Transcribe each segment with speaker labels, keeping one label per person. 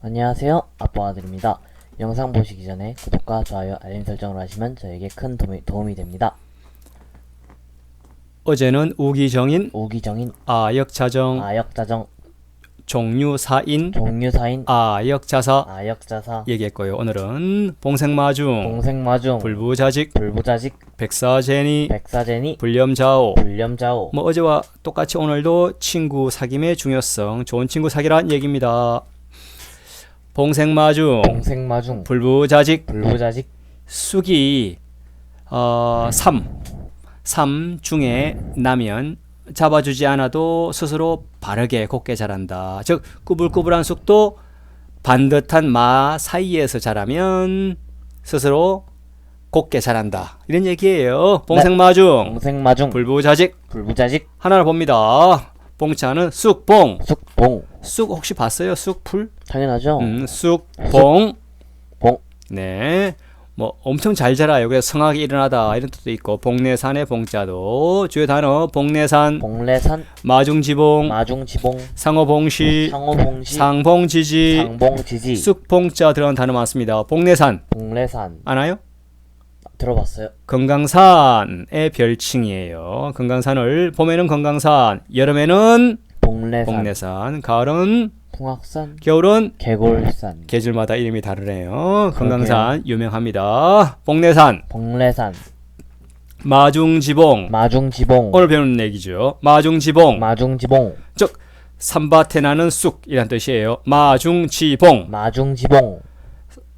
Speaker 1: 안녕하세요. 아빠 아들입니다. 영상 보시기 전에 구독과 좋아요, 알림 설정을 하시면 저에게 큰 도움이, 도움이 됩니다.
Speaker 2: 어제는 우기정인,
Speaker 1: 오기정인,
Speaker 2: 아역자정,
Speaker 1: 아역자정,
Speaker 2: 종류사인,
Speaker 1: 종류사인,
Speaker 2: 아역자사
Speaker 1: 아역자사,
Speaker 2: 얘기했고요. 오늘은 봉생마중,
Speaker 1: 동생마중,
Speaker 2: 불부자직,
Speaker 1: 불부자직,
Speaker 2: 백사제니,
Speaker 1: 백사제니,
Speaker 2: 불렴자오.
Speaker 1: 불렴자오,
Speaker 2: 뭐 어제와 똑같이 오늘도 친구 사귐의 중요성, 좋은 친구 사귀란 얘기입니다. 봉생마중,
Speaker 1: 동생마중,
Speaker 2: 불부자직,
Speaker 1: 불부자직,
Speaker 2: 숙이 어, 3. 3 중에 나면 잡아주지 않아도 스스로 바르게 곱게 자란다. 즉 꾸불꾸불한 쑥도 반듯한 마 사이에서 자라면 스스로 곱게 자란다. 이런 얘기예요. 봉생마중,
Speaker 1: 동생마중,
Speaker 2: 불부자직
Speaker 1: 불부자직,
Speaker 2: 하나를 봅니다. 봉차는 쑥봉.
Speaker 1: 쑥봉.
Speaker 2: 쑥 혹시 봤어요? 쑥풀?
Speaker 1: 당연하죠.
Speaker 2: 음, 쑥봉.
Speaker 1: 봉,
Speaker 2: 네. 뭐 엄청 잘 자라요. 그래서 성악이 일어나다 이런 뜻도 있고 복내산의 봉자도 주요 단어 복내산,
Speaker 1: 봉래산,
Speaker 2: 마중지봉,
Speaker 1: 마중지봉,
Speaker 2: 상어봉시,
Speaker 1: 상호봉시,
Speaker 2: 상봉지지,
Speaker 1: 상봉지지,
Speaker 2: 쑥봉자 들어간 단어 많습니다. 복내산
Speaker 1: 봉래산.
Speaker 2: 아나요?
Speaker 1: 들어봤어요.
Speaker 2: 금강산의 별칭이에요. 금강산을 봄에는 금강산, 여름에는
Speaker 1: 봉래산,
Speaker 2: 복내산, 가을은
Speaker 1: 풍악산,
Speaker 2: 겨울은
Speaker 1: 개골산,
Speaker 2: 계절마다 이름이 다르네요. 금강산 유명합니다. 복내산,
Speaker 1: 봉래산,
Speaker 2: 마중지봉,
Speaker 1: 마중지봉,
Speaker 2: 오늘 배우는 얘기죠. 마중지봉.
Speaker 1: 마중지봉,
Speaker 2: 즉 산밭에 나는 쑥이란 뜻이에요. 마중지봉.
Speaker 1: 마중지봉,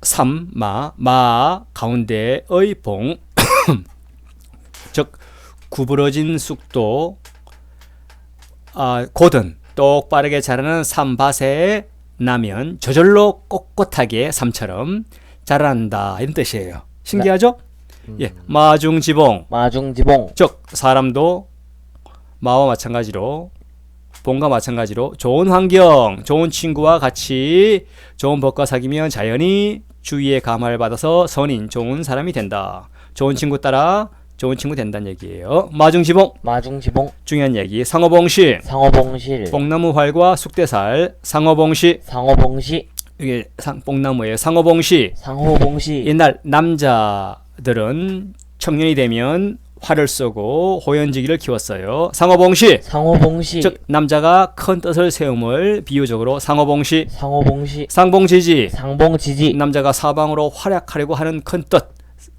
Speaker 2: 삼마 마 가운데의 봉. 즉 구부러진 쑥도 아 곧은 똑바르게 자라는 산밭에 나면 저절로 꼿꼿하게 삼처럼 자란다 이런 뜻이에요. 신기하죠? 예, 마중지봉.
Speaker 1: 마중지봉,
Speaker 2: 즉 사람도 마와 마찬가지로 본과 마찬가지로 좋은 환경, 좋은 친구와 같이 좋은 법과 사귀면 자연히 주위의 감화를 받아서 선인, 좋은 사람이 된다. 좋은 친구 따라 좋은 친구 된다는 얘기예요. 마중지봉.
Speaker 1: 마중지봉,
Speaker 2: 중요한 얘기. 상어봉시.
Speaker 1: 상어봉실,
Speaker 2: 뽕나무 활과 쑥대살. 상어봉시.
Speaker 1: 상어봉시,
Speaker 2: 이게 상, 뽕나무예요. 상어봉시.
Speaker 1: 상호봉시,
Speaker 2: 옛날 남자들은 청년이 되면 활을 쏘고 호연지기를 키웠어요. 상어봉시.
Speaker 1: 상호봉시,
Speaker 2: 즉 남자가 큰 뜻을 세움을 비유적으로 상어봉시.
Speaker 1: 상호봉시,
Speaker 2: 상봉지지.
Speaker 1: 상봉지지,
Speaker 2: 남자가 사방으로 활약하려고 하는 큰 뜻.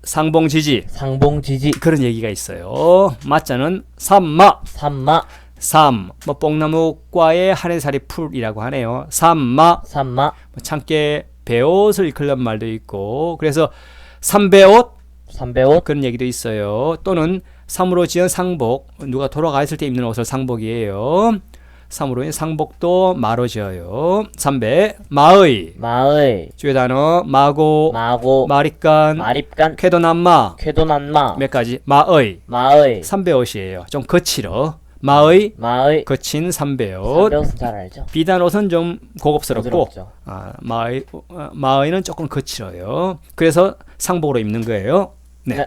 Speaker 2: 상봉지지.
Speaker 1: 상봉지지,
Speaker 2: 그런 얘기가 있어요. 맞자는 삼마.
Speaker 1: 삼마,
Speaker 2: 삼. 뭐 뽕나무과의 하늘살이 풀이라고 하네요. 삼마.
Speaker 1: 삼마,
Speaker 2: 뭐 참깨 배옷을 일컬는 말도 있고 그래서 삼배옷
Speaker 1: 삼배옷,
Speaker 2: 그런 얘기도 있어요. 또는 삼으로 지은 상복 누가 돌아가 있을 때 입는 옷을 상복이에요. 삼으로 인 상복도 마로 지어요. 삼배 마의
Speaker 1: 마의,
Speaker 2: 주요 단어 마고
Speaker 1: 마고,
Speaker 2: 마립간
Speaker 1: 마립간,
Speaker 2: 쾌도남마
Speaker 1: 쾌도난마,
Speaker 2: 몇 가지 마의
Speaker 1: 마의,
Speaker 2: 삼배 옷이에요. 좀 거칠어 마의
Speaker 1: 마의,
Speaker 2: 거친 삼배옷
Speaker 1: 삼배옷은 잘 알죠?
Speaker 2: 비단 옷은 좀 고급스럽고
Speaker 1: 부드럽죠.
Speaker 2: 아, 마의 어, 마의는 조금 거칠어요. 그래서 상복으로 입는 거예요. 네.
Speaker 1: 네.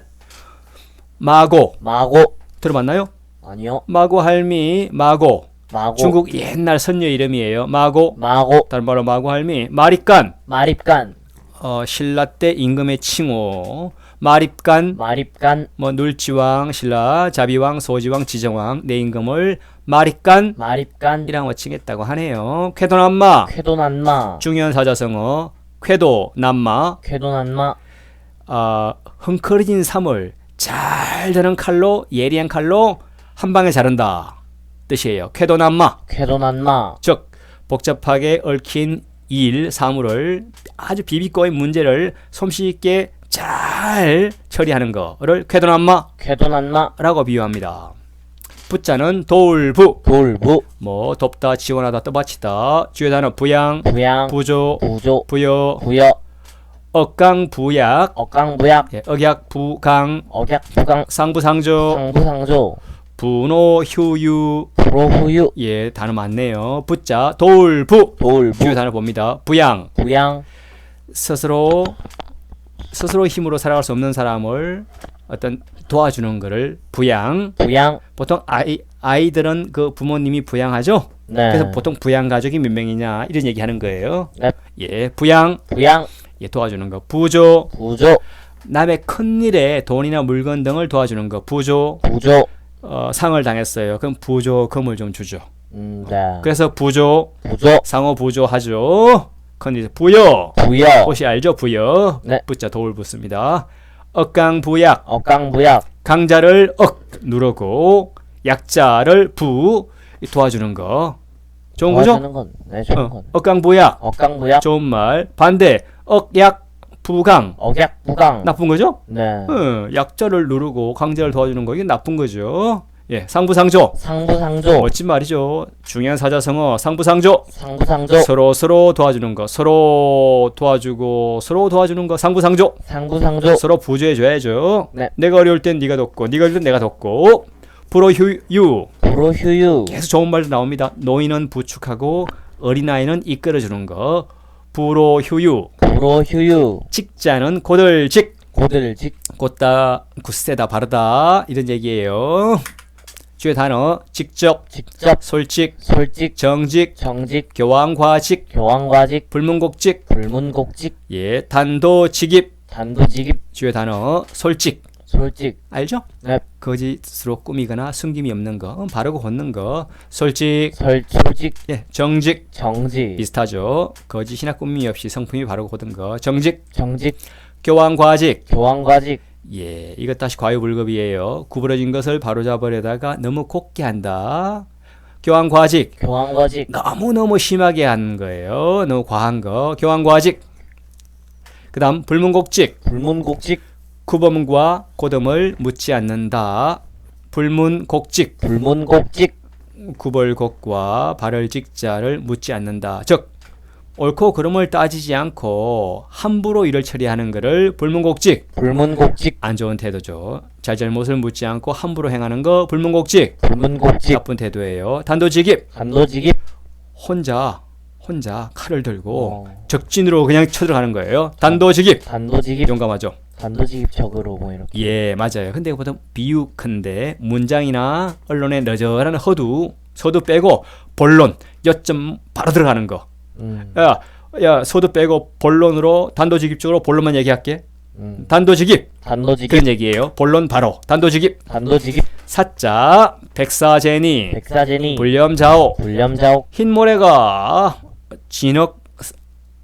Speaker 2: 마고.
Speaker 1: 마고,
Speaker 2: 들어봤나요?
Speaker 1: 아니요,
Speaker 2: 마고 할미 마고.
Speaker 1: 마고,
Speaker 2: 중국 옛날 선녀 이름이에요. 마고.
Speaker 1: 마고,
Speaker 2: 다른 말로 마고 할미. 마립간.
Speaker 1: 마립간,
Speaker 2: 어, 신라 때 임금의 칭호. 마립간.
Speaker 1: 마립간,
Speaker 2: 뭐 눌지왕 신라 자비왕 소지왕 지정왕. 내 임금을 마립간.
Speaker 1: 마립간,
Speaker 2: 이라고 칭했다고 하네요. 쾌도남마.
Speaker 1: 쾌도난마,
Speaker 2: 중요한 사자성어. 쾌도 남마.
Speaker 1: 쾌도난마,
Speaker 2: 아, 흥커려진 삶을 잘 드는 칼로 예리한 칼로 한 방에 자른다. 뜻이에요. 쾌도남마.
Speaker 1: 쾌도난마,
Speaker 2: 즉 복잡하게 얽힌 일 사물을 아주 비비고의 문제를 솜씨 있게 잘 처리하는 거를
Speaker 1: 쾌도난마,
Speaker 2: 비유합니다. 부자는 돌부.
Speaker 1: 돌부,
Speaker 2: 뭐 돕다 지원하다 떠받치다 주요 단어 부양.
Speaker 1: 부양,
Speaker 2: 부조.
Speaker 1: 부조,
Speaker 2: 부여.
Speaker 1: 부여,
Speaker 2: 억강부약.
Speaker 1: 억강부약,
Speaker 2: 예, 억약 부강.
Speaker 1: 억약부강,
Speaker 2: 상부상조.
Speaker 1: 상부상조,
Speaker 2: 분호휴유.
Speaker 1: 불호후유,
Speaker 2: 예 단어 많네요. 부자. 돌부.
Speaker 1: 돌부,
Speaker 2: 주요 단어 봅니다. 부양.
Speaker 1: 부양,
Speaker 2: 스스로 스스로 힘으로 살아갈 수 없는 사람을 어떤 도와주는 거를 부양.
Speaker 1: 부양,
Speaker 2: 보통 아이 아이들은 그 부모님이 부양하죠?
Speaker 1: 네.
Speaker 2: 그래서 보통 부양 가족이 몇 명이냐 이런 얘기 하는 거예요.
Speaker 1: 네.
Speaker 2: 예, 부양.
Speaker 1: 부양,
Speaker 2: 예, 도와주는 거. 부조
Speaker 1: 부조,
Speaker 2: 남의 큰 일에 돈이나 물건 등을 도와주는 거. 부조
Speaker 1: 부조.
Speaker 2: 어, 상을 당했어요. 그럼 부조금을 좀 주죠.
Speaker 1: 음, 네.
Speaker 2: 그래서 부조
Speaker 1: 부조,
Speaker 2: 상호 부조하죠. 큰일 부여
Speaker 1: 부여,
Speaker 2: 혹시 알죠? 부여
Speaker 1: 네.
Speaker 2: 붙자 도울 붙습니다. 억강부약
Speaker 1: 억강부약,
Speaker 2: 강자를 억 누르고 약자를 부 도와주는 거 좋은 거죠?
Speaker 1: 건, 네, 좋은
Speaker 2: 어,
Speaker 1: 건.
Speaker 2: 억강부약
Speaker 1: 억강부약,
Speaker 2: 좋은 말 반대 억약 부강
Speaker 1: 억약, 부강.
Speaker 2: 나쁜 거죠?
Speaker 1: 네.
Speaker 2: 어, 약자를 누르고 강자를 도와주는 거 이게 나쁜 거죠. 예, 상부상조
Speaker 1: 상부상조,
Speaker 2: 멋진 말이죠. 중요한 사자성어 상부상조
Speaker 1: 상부상조,
Speaker 2: 서로 서로 도와주는 거 서로 도와주고 서로 도와주는 거 상부상조
Speaker 1: 상부상조.
Speaker 2: 서로 부조해 줘야죠.
Speaker 1: 네.
Speaker 2: 내가 어려울 땐 네가 돕고 네가 어려울 땐 내가 돕고 불어휴유
Speaker 1: 불호휴유,
Speaker 2: 계속 좋은 말도 나옵니다. 노인은 부축하고 어린아이는 이끌어 주는 거 불어휴유
Speaker 1: 불호휴유,
Speaker 2: 직자는 고들직.
Speaker 1: 고들직,
Speaker 2: 곧다 굳세다 바르다. 이런 얘기예요. 주요 단어 직접
Speaker 1: 직접,
Speaker 2: 솔직
Speaker 1: 솔직,
Speaker 2: 정직
Speaker 1: 정직,
Speaker 2: 교황과직
Speaker 1: 교황과직,
Speaker 2: 불문곡직.
Speaker 1: 불문곡직,
Speaker 2: 예 단도직입.
Speaker 1: 단도직입,
Speaker 2: 주요 단어 솔직
Speaker 1: 솔직,
Speaker 2: 알죠?
Speaker 1: 네.
Speaker 2: 거짓으로 꾸미거나 숨김이 없는 거, 바르고 걷는 거, 솔직,
Speaker 1: 설, 솔직,
Speaker 2: 예, 정직.
Speaker 1: 정직,
Speaker 2: 비슷하죠. 거짓이나 꾸밈이 없이 성품이 바르고 걷는 거, 정직,
Speaker 1: 정직,
Speaker 2: 교황 과직,
Speaker 1: 교황과직,
Speaker 2: 예, 이것 다시 과유불급이에요. 구부러진 것을 바로잡으려다가 너무 곱게 한다. 교황 과직,
Speaker 1: 교황과직,
Speaker 2: 너무 너무 심하게 한 거예요. 너무 과한 거, 교황 과직. 그다음 불문곡직,
Speaker 1: 불문곡직,
Speaker 2: 구범과 고덤을 묻지 않는다. 불문곡직.
Speaker 1: 불문곡직,
Speaker 2: 구벌곡과 발을 직자를 묻지 않는다. 즉 옳고 그름을 따지지 않고 함부로 일을 처리하는 것을 불문곡직
Speaker 1: 불문곡직,
Speaker 2: 안 좋은 태도죠. 잘잘못을 묻지 않고 함부로 행하는 거 불문곡직
Speaker 1: 불문곡직,
Speaker 2: 나쁜 태도예요. 단도직입
Speaker 1: 단도직입,
Speaker 2: 혼자 혼자 칼을 들고
Speaker 1: 어,
Speaker 2: 적진으로 그냥 쳐들어가는 거예요. 단도직입
Speaker 1: 단도직입,
Speaker 2: 용감하죠.
Speaker 1: 단도직입적으로 뭐 이렇게.
Speaker 2: 예, 맞아요. 근데 보통 비유컨대 문장이나 언론의 너저한 허두, 서두 빼고 본론, 여점 바로 들어가는 거.
Speaker 1: 음,
Speaker 2: 야, 야, 서두 빼고 본론으로 단도직입적으로 본론만 얘기할게.
Speaker 1: 음,
Speaker 2: 단도직입
Speaker 1: 단도직입,
Speaker 2: 그런 얘기예요. 본론 바로 단도직입.
Speaker 1: 단도직입,
Speaker 2: 사자 백사제니
Speaker 1: 백사제니,
Speaker 2: 불렴자오
Speaker 1: 불렴자옥,
Speaker 2: 흰모래가 진흙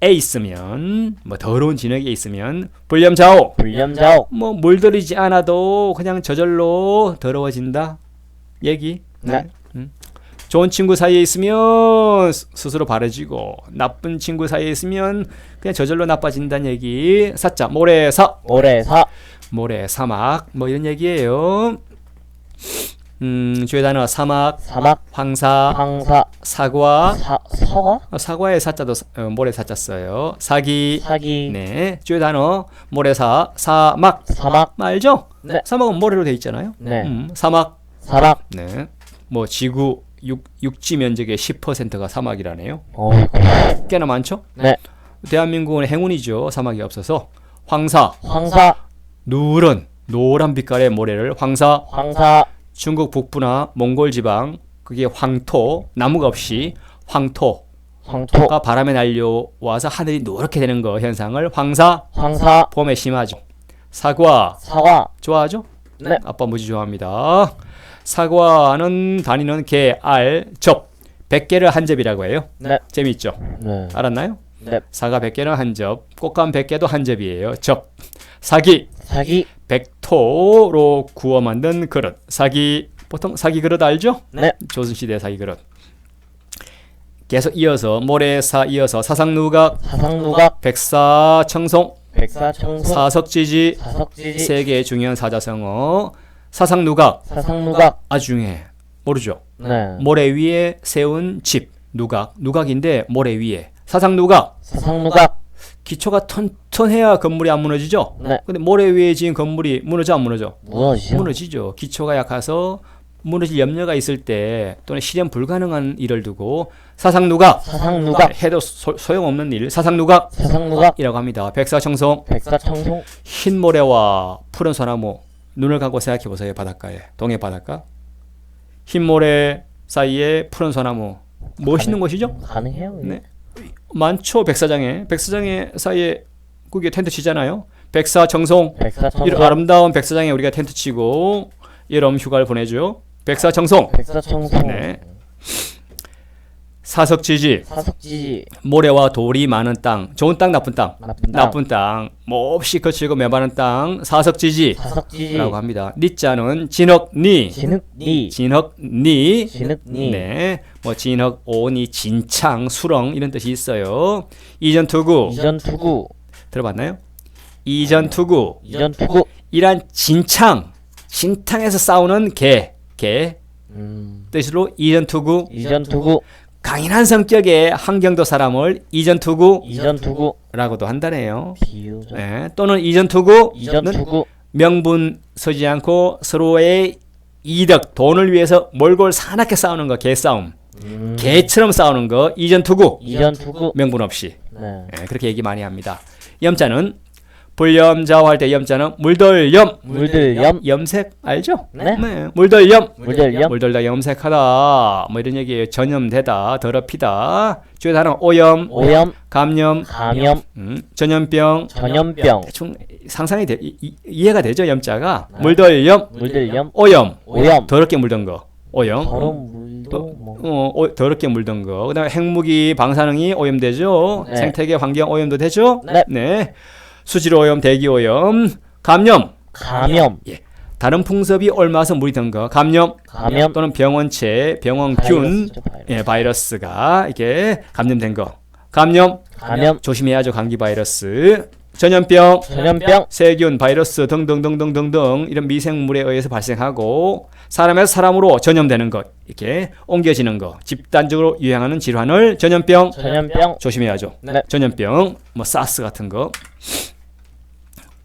Speaker 2: 에 있으면 뭐 더러운 진흙에 있으면 불렴자오
Speaker 1: 불렴자옥,
Speaker 2: 뭐 물들이지 않아도 그냥 저절로 더러워진다? 얘기?
Speaker 1: 네.
Speaker 2: 음. 좋은 친구 사이에 있으면 스- 스스로 바래지고 나쁜 친구 사이에 있으면 그냥 저절로 나빠진다는 얘기. 사자 모래사.
Speaker 1: 모래사,
Speaker 2: 모래 사막 뭐 이런 얘기예요 음 주요 단어 사막
Speaker 1: 사막,
Speaker 2: 황사
Speaker 1: 황사,
Speaker 2: 사과
Speaker 1: 사, 서화,
Speaker 2: 어, 사과의 사자도 사- 어, 모래 사자 써요 사기
Speaker 1: 사기,
Speaker 2: 네 주요 단어 모래사 사막
Speaker 1: 사막,
Speaker 2: 알죠?
Speaker 1: 네.
Speaker 2: 사막은 모래로 돼 있잖아요.
Speaker 1: 네,
Speaker 2: 음, 사막.
Speaker 1: 사막,
Speaker 2: 네. 뭐 지구 육, 육지 면적의 10%가 사막이라네요.
Speaker 1: 어이구,
Speaker 2: 꽤나 많죠?
Speaker 1: 네,
Speaker 2: 대한민국은 행운이죠. 사막이 없어서. 황사,
Speaker 1: 황사,
Speaker 2: 누런 노란 빛깔의 모래를 황사.
Speaker 1: 황사,
Speaker 2: 중국 북부나 몽골 지방 그게 황토, 나무가 없이 황토가
Speaker 1: 황토,
Speaker 2: 바람에 날려와서 하늘이 노랗게 되는 거 현상을 황사.
Speaker 1: 황사,
Speaker 2: 봄에 심하죠. 사과
Speaker 1: 사과,
Speaker 2: 좋아하죠?
Speaker 1: 네,
Speaker 2: 아빠 무지 좋아합니다. 사과는 다니는 개, 알, 접. 100개를 한 접이라고 해요.
Speaker 1: 네,
Speaker 2: 재미있죠?
Speaker 1: 네,
Speaker 2: 알았나요?
Speaker 1: 네,
Speaker 2: 사과 100개는 한 접, 꽃감 100개도 한 접이에요. 접. 사기,
Speaker 1: 사기,
Speaker 2: 백토로 구워 만든 그릇. 사기, 보통 사기 그릇 알죠?
Speaker 1: 네,
Speaker 2: 조선 시대 사기 그릇. 계속 이어서 모래사 이어서 사상누각,
Speaker 1: 사상누각,
Speaker 2: 백사청송,
Speaker 1: 백사청송,
Speaker 2: 사석지지
Speaker 1: 사석지지,
Speaker 2: 세 개의 중요한 사자성어. 사상누각
Speaker 1: 사상누각,
Speaker 2: 중요해. 모르죠?
Speaker 1: 네,
Speaker 2: 모래 위에 세운 집 누각 누각인데 모래 위에 사상 누각
Speaker 1: 사상누각,
Speaker 2: 기초가 튼 튼해야 건물이 안 무너지죠.
Speaker 1: 네,
Speaker 2: 근데 모래 위에 지은 건물이 무너져 안 무너져?
Speaker 1: 무너지죠.
Speaker 2: 무너지죠. 기초가 약해서 무너질 염려가 있을 때 또는 실현 불가능한 일을 두고 사상 누각
Speaker 1: 사상 누각,
Speaker 2: 해도 소, 소용없는 일 사상 누각이라고
Speaker 1: 사상 누각,
Speaker 2: 합니다. 백사청송
Speaker 1: 백사청송,
Speaker 2: 흰 모래와 푸른 소나무 눈을 감고 생각해 보세요. 바닷가에 동해 바닷가 흰 모래 사이에 푸른 소나무 멋있는 것이죠?
Speaker 1: 가능해요? 이게?
Speaker 2: 네. 많죠 백사장에 백사장에 사이에 그게 텐트 치잖아요. 백사 정송
Speaker 1: 백사 청송.
Speaker 2: 이런 아름다운 백사장에 우리가 텐트 치고 여름 휴가를 보내죠. 백사 정송
Speaker 1: 백사 청송.
Speaker 2: 네. 사석 지지
Speaker 1: 사석지.
Speaker 2: 모래와 돌이 많은 땅 좋은 땅 나쁜 땅
Speaker 1: 나쁜 땅.
Speaker 2: 나쁜 땅 몹시 거칠고 메마른 땅 사석 지지라고
Speaker 1: 사석지.
Speaker 2: 합니다. 니자는 진흙 니
Speaker 1: 진흙 니.
Speaker 2: 진흙 니
Speaker 1: 진흙 니.
Speaker 2: 네, 뭐 진흙, 오니, 진창, 수렁 이런 뜻이 있어요. 이전 투구
Speaker 1: 이전 투구.
Speaker 2: 들어봤나요? 이전 투구
Speaker 1: 이전 투구.
Speaker 2: 이란 진창, 진탕에서 싸우는 개, 개
Speaker 1: 음.
Speaker 2: 뜻으로 이전 투구
Speaker 1: 이전 투구.
Speaker 2: 강인한 성격의 한경도 사람을 이전 투구라고도
Speaker 1: 이전 투구.
Speaker 2: 한다네요.
Speaker 1: 비유죠.
Speaker 2: 네, 또는 이전 투구는
Speaker 1: 이전 투구.
Speaker 2: 명분 서지 않고 서로의 이득, 돈을 위해서 몰골 사납게 싸우는 거 개싸움.
Speaker 1: 음.
Speaker 2: 개처럼 싸우는 거 이전 투구
Speaker 1: 이전 투구.
Speaker 2: 명분 없이
Speaker 1: 네.
Speaker 2: 예, 그렇게 얘기 많이 합니다. 염자는 불염자오 할때 염자는 물들염
Speaker 1: 물들염.
Speaker 2: 염색 알죠?
Speaker 1: 네.
Speaker 2: 물들염
Speaker 1: 물들염.
Speaker 2: 물들다 염색하다 뭐 이런 얘기예요. 전염되다 더럽히다 주요 단어 오염
Speaker 1: 오염.
Speaker 2: 감염
Speaker 1: 감염.
Speaker 2: 음, 전염병
Speaker 1: 전염병.
Speaker 2: 대충 상상이 돼, 이, 이- 이해가 되죠 염자가
Speaker 1: 네.
Speaker 2: 물들염
Speaker 1: 물들염.
Speaker 2: 오염
Speaker 1: 오염.
Speaker 2: 더럽게 물든 거 오염
Speaker 1: 더러운 물도 뭐.
Speaker 2: 어, 오- 더럽게 물든 거. 그다음에 핵무기 방사능이 오염되죠.
Speaker 1: 네.
Speaker 2: 생태계 환경 오염도 되죠.
Speaker 1: 네.
Speaker 2: 수질 오염, 대기 오염, 감염.
Speaker 1: 감염.
Speaker 2: 다른 풍습이 옮아서 물이 든 거. 감염.
Speaker 1: 감염.
Speaker 2: 또는 병원체, 병원균,
Speaker 1: 바이러스죠, 바이러스.
Speaker 2: 예, 바이러스가 이게 감염된 거. 감염.
Speaker 1: 감염.
Speaker 2: 조심해야죠. 감기 바이러스. 전염병.
Speaker 1: 전염병.
Speaker 2: 세균, 바이러스 등등등등등등 이런 미생물에 의해서 발생하고 사람에서 사람으로 전염되는 것 이렇게 옮겨지는 것 집단적으로 유행하는 질환을 전염병
Speaker 1: 전염병.
Speaker 2: 조심해야죠.
Speaker 1: 네.
Speaker 2: 전염병 뭐 사스 같은 거.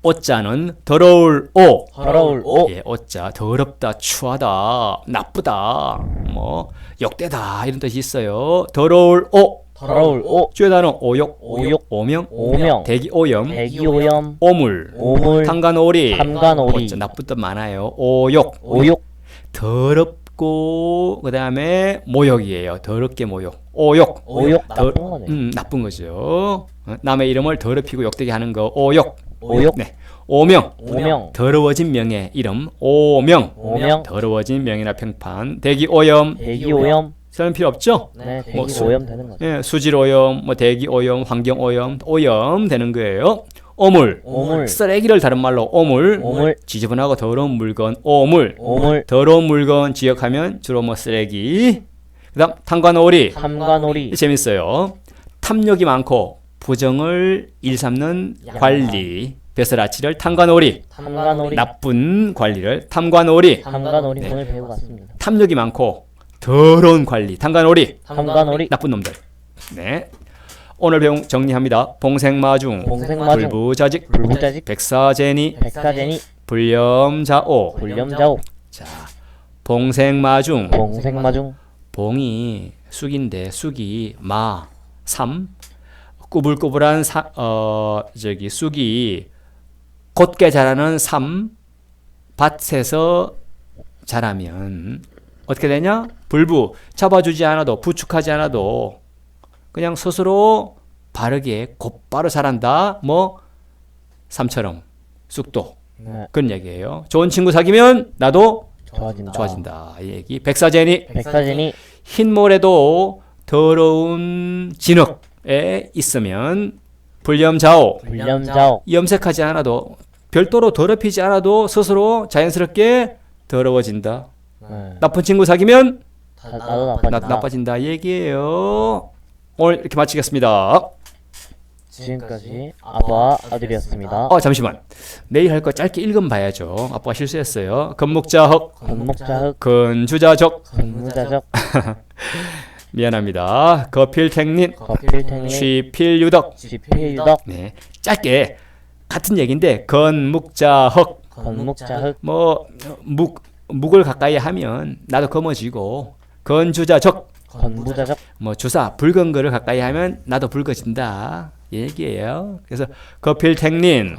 Speaker 2: 오자는 더러울 오.
Speaker 1: 더러울 오.
Speaker 2: 예, 오자 더럽다, 추하다, 나쁘다, 뭐 역대다 이런 뜻이 있어요. 더러울 오.
Speaker 1: 더러울 오.
Speaker 2: 주요 단어 오욕,
Speaker 1: 오욕.
Speaker 2: 오명,
Speaker 1: 오명.
Speaker 2: 대기 오염,
Speaker 1: 대기 오염.
Speaker 2: 오물,
Speaker 1: 오물.
Speaker 2: 탄간오리,
Speaker 1: 탄간오리.
Speaker 2: 어째 나쁜 뜻 많아요. 오욕,
Speaker 1: 오욕.
Speaker 2: 더럽고 그 다음에 모욕이에요. 더럽게 모욕, 오욕,
Speaker 1: 오욕.
Speaker 2: 더-
Speaker 1: 나쁜 거네.
Speaker 2: 음, 나쁜 거죠. 어, 남의 이름을 더럽히고 욕되게 하는 거 오욕,
Speaker 1: 오욕.
Speaker 2: 네, 오명,
Speaker 1: 오명.
Speaker 2: 더러워진 명예 이름 오명,
Speaker 1: 오명.
Speaker 2: 더러워진 명예나 평판, 대기 오염,
Speaker 1: 대기 오염.
Speaker 2: 설명 필요 없죠?
Speaker 1: 네, 대기
Speaker 2: 뭐 수-
Speaker 1: 오염 되는 거죠.
Speaker 2: 예, 수질 오염, 뭐 대기 오염, 환경 오염, 오염 되는 거예요. 오물,
Speaker 1: 오물.
Speaker 2: 쓰레기를 다른 말로 오물,
Speaker 1: 오물.
Speaker 2: 지저분하고 더러운 물건, 오물,
Speaker 1: 오물.
Speaker 2: 더러운 물건 지역하면 주로 뭐 쓰레기. 그다음 탄관오리
Speaker 1: 삼관오리.
Speaker 2: 재밌어요. 탐욕이 많고 부정을 일삼는
Speaker 1: 양반.
Speaker 2: 관리. 벼슬아치를 탄관오리.
Speaker 1: 삼관오리.
Speaker 2: 나쁜 관리를 탐관오리.
Speaker 1: 삼관오리
Speaker 2: 네.
Speaker 1: 오늘 배우고 왔습니다.
Speaker 2: 탐욕이 많고 더러운 관리. 탄관오리.
Speaker 1: 삼관오리.
Speaker 2: 나쁜 놈들. 네. 오늘 배운 정리합니다. 봉생마중,
Speaker 1: 봉생마중.
Speaker 2: 불부자직,
Speaker 1: 불부자직.
Speaker 2: 백사제니,
Speaker 1: 백사제니.
Speaker 2: 불염자오.
Speaker 1: 불염자오.
Speaker 2: 자, 봉생마중.
Speaker 1: 봉생마중.
Speaker 2: 봉이 쑥인데 쑥이 마, 삼 꾸불꾸불한 사, 어 저기 쑥이 곧게 자라는 삼 밭에서 자라면 어떻게 되냐? 불부 잡아주지 않아도 부축하지 않아도 그냥 스스로 바르게 곧바로 자란다. 뭐 삼처럼 쑥도
Speaker 1: 네.
Speaker 2: 그런 얘기예요. 좋은 친구 사귀면 나도
Speaker 1: 좋아진다.
Speaker 2: 좋아진다. 이 얘기. 백사제니
Speaker 1: 백사제니.
Speaker 2: 흰 모래도 더러운 진흙에 있으면 불염자오
Speaker 1: 불염자오.
Speaker 2: 염색하지 않아도 별도로 더럽히지 않아도 스스로 자연스럽게 더러워진다.
Speaker 1: 네.
Speaker 2: 나쁜 친구 사귀면
Speaker 1: 다, 나도
Speaker 2: 나,
Speaker 1: 나빠진다.
Speaker 2: 나빠진다 얘기예요. 오늘 이렇게 마치겠습니다.
Speaker 1: 지금까지 아빠와 아들이었습니다.
Speaker 2: 어 잠시만 내일 할 거 짧게 읽음 봐야죠. 아빠가 실수했어요. 건목자흑
Speaker 1: 건목자흑.
Speaker 2: 근주자적
Speaker 1: 근무자적.
Speaker 2: 미안합니다. 거필택린
Speaker 1: 거필탱리.
Speaker 2: 취필유덕
Speaker 1: 지필유덕.
Speaker 2: 네, 짧게 같은 얘기인데 건묵자흑
Speaker 1: 건목자흑.
Speaker 2: 뭐묵 묵을 가까이 하면 나도 검어지고 건주자적
Speaker 1: 건부자적
Speaker 2: 뭐 주사 붉은 거를 가까이 하면 나도 붉어진다 얘기예요. 그래서
Speaker 1: 거필택린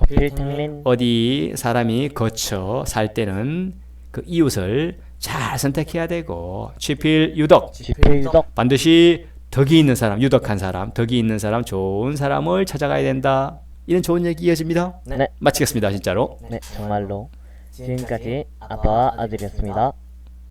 Speaker 2: 어디 사람이 거쳐 살 때는 그 이웃을 잘 선택해야 되고 취필 유덕
Speaker 1: 지필유덕
Speaker 2: 반드시 덕이 있는 사람 유덕한 사람 덕이 있는 사람 좋은 사람을 찾아가야 된다 이런 좋은 얘기 이어집니다.
Speaker 1: 네.
Speaker 2: 마치겠습니다 진짜로.
Speaker 1: 네 정말로 지금까지 아빠와 아들이었습니다.